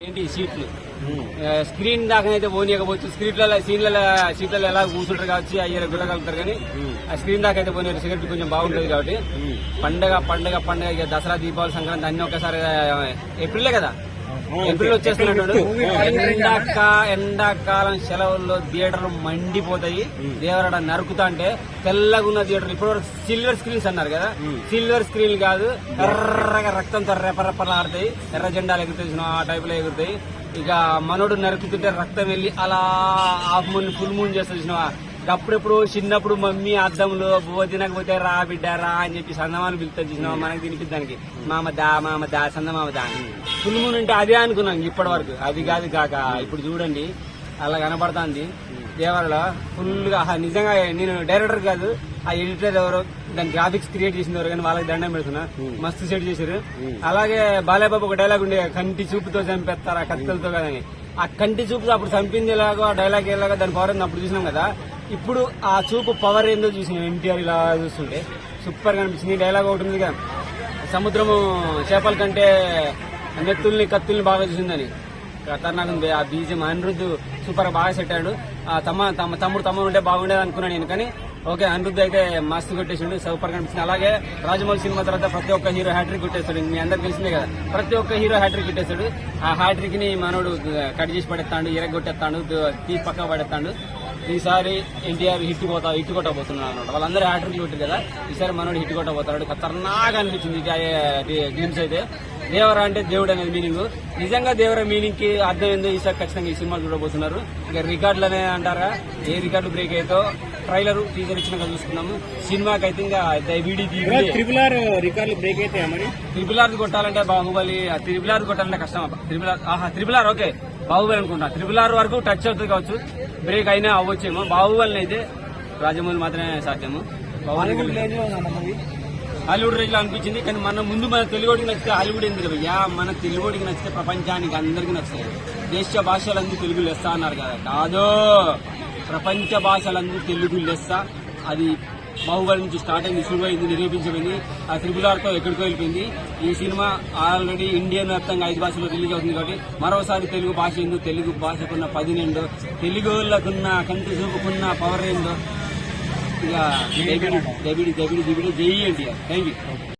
ఏంటి సీట్లు? స్క్రీన్ దాకా అయితే పోనీయకపోవచ్చు. స్క్రీన్లలో సీన్లలో సీట్లలో ఎలా కూర్చుంటారు కావచ్చు అయ్యారు గుల్లగలుగుతారు కానీ ఆ స్క్రీన్ దాకా అయితే పోనీ సిగరెట్ కొంచెం బాగుంటుంది కాబట్టి పండగ పండగ పండగ దసరా దీపావళి సంక్రాంతి అన్ని ఒకసారి ఏప్రిలే కదా? ఏప్రిల్ ఎండాక ఎండాకాలం సెలవుల్లో థియేటర్లు మండిపోతాయి. దేవరాడ నరుకుతా అంటే తెల్లగున్న థియేటర్ ఇప్పుడు సిల్వర్ స్క్రీన్స్ అన్నారు కదా. సిల్వర్ స్క్రీన్ కాదు ఎర్రగా రక్తంతో రెపరెపలాడతాయి. ఎర్ర జెండాలు ఎగురుతాయి? ఆ టైప్లో ఎగురుతాయి. ఇక మనోడు నరుకుతుంటే రక్తం వెళ్ళి అలా హాఫ్ మూన్ ఫుల్ మూన్ చూసినావా? అప్పుడెప్పుడు చిన్నప్పుడు మమ్మీ అద్దంలో బువ్వ తినకపోతే రా బిడ్డ రా అని చెప్పి సందమాలు పిలుస్తుంది చూసినావా? మనకి తినిపిద్దానికి మామ దా మామ దా సందమామ దా అని. ఫుల్ మూన్ అంటే అదే అనుకున్నాం ఇప్పటి వరకు అది కాదు కాక ఇప్పుడు చూడండి. అలా కనబడుతుంది దేవాలలో ఫుల్గా ఆహా, నిజంగా నేను డైరెక్టర్ కాదు ఆ ఎడిటర్ ఎవరో దాని గ్రాఫిక్స్ క్రియేట్ చేసిన ఎవరు కానీ వాళ్ళకి దండం పెడుతున్నా. మస్తు సెట్ చేశారు. అలాగే బాలేబాబు ఒక డైలాగ్ ఉండే కంటి చూపుతో చంపేస్తారు ఆ కత్తులతో కదని. ఆ కంటి చూపు అప్పుడు చంపింది ఎలాగో ఆ డైలాగ్ ఎలాగో దాని పవర్ ఏందో అప్పుడు చూసినాం కదా. ఇప్పుడు ఆ చూపు పవర్ ఏందో చూసినాం ఎన్టీఆర్ ఇలా చూస్తుంటే. సూపర్గా అనిపించింది. డైలాగ్ ఒకటి ఉంది కదా. సముద్రము చేపల కంటే నెత్తుల్ని కత్తుల్ని బాగా చూసిందని. ఖతర్నాక్ ఉంది. ఆ బీజం అనిరుద్ధ్ సూపర్ బాగా సెట్టాడు ఆ తమ్మ తమ తమ్ముడు తమ్ముడు ఉంటే బాగుండేది అనుకున్నాను నేను కానీ ఓకే అనిరుద్ధ్ అయితే మస్తు కొట్టేసిండు సూపర్ కనిపిస్తుంది అలాగే రాజమౌళి సినిమా తర్వాత ప్రతి ఒక్క హీరో హ్యాట్రిక్ కొట్టేస్తాడు. మీ అందరికి తెలిసిందే కదా ప్రతి ఒక్క హీరో హ్యాట్రిక్ కొట్టేస్తాడు. ఆ హ్యాట్రిక్ని మనోడు కట్ చేసి పడేస్తాడు ఎరగొట్టేస్తాడు తీసి పక్క పడేస్తాడు. ఈసారి ఎన్టీఆర్ హిట్ పోతా హిట్ కొట్టబోతున్నాడు అనమాట వాళ్ళందరూ హ్యాట్రిక్ కొట్టారు కదా ఈసారి మనోడు హిట్ కొట్టబోతాడు ఖతర్నాగా అనిపించింది ఇక గేమ్స్ అయితే. దేవరా అంటే దేవుడు అనేది మీనింగ్ నిజంగా దేవరా మీనింగ్కి అర్థం ఏందో ఈసారి ఖచ్చితంగా ఈ సినిమా చూడబోతున్నారు. ఇక రికార్డులు అనే అంటారా? ఏ రికార్డు బ్రేక్ అయితే ట్రైలర్ టీజర్ ఇచ్చినాక చూసుకున్నాము సినిమాకి అయితే ఇంకా వీడి ట్రిపుల్ ఆర్ రికార్డులు బ్రేక్ అయితే మరి? త్రిపుల్ ఆర్ కొట్టాలంటే బాహుబలి ఆ త్రిపుల్ ఆర్ కొట్టాలంటే కష్టం. త్రిపుల్ ఆర్ ఆహా త్రిపుల్ ఆర్ ఓకే. బాహుబలి అనుకుంటా. త్రిపుల్ ఆర్ వరకు టచ్ అవుతుంది కావచ్చు. బ్రేక్ అయినా అవ్వచ్చేమో. బాహుబలి అయితే రాజమౌళి మాత్రమే సాధ్యము. బాహుబలి హాలీవుడ్ రేంజ్లో అనిపించింది కానీ మన ముందు మన తెలుగుడికి నచ్చితే హాలీవుడ్ ఎందుకు భయ్యా? మన తెలుగుడికి నచ్చితే ప్రపంచానికి అందరికీ నచ్చుతాయి. దేశ భాషలందు తెలుగు లెస్స అన్నారు కదా. కాదు. ప్రపంచ భాషలందు తెలుగు లెస్స అది బాహుబలి నుంచి స్టార్ట్ అయింది షురు అయింది నిరూపించబడింది ఆ త్రిపుల్ ఆర్తో ఎక్కడికో వెళ్ళిపోయింది ఈ సినిమా ఆల్రెడీ ఇండియన్ వ్యాప్తంగా ఐదు భాషలో రిలీజ్ అవుతుంది కాబట్టి మరోసారి తెలుగు భాష ఏందో తెలుగు భాషకున్న పది నిండు తెలుగు వాళ్ళకున్న కంటి చూపుకున్న పవర్ ఏందో ఇక దబిడి దబిడి దిబిడి జై ఎన్టీఆర్ థ్యాంక్ యూ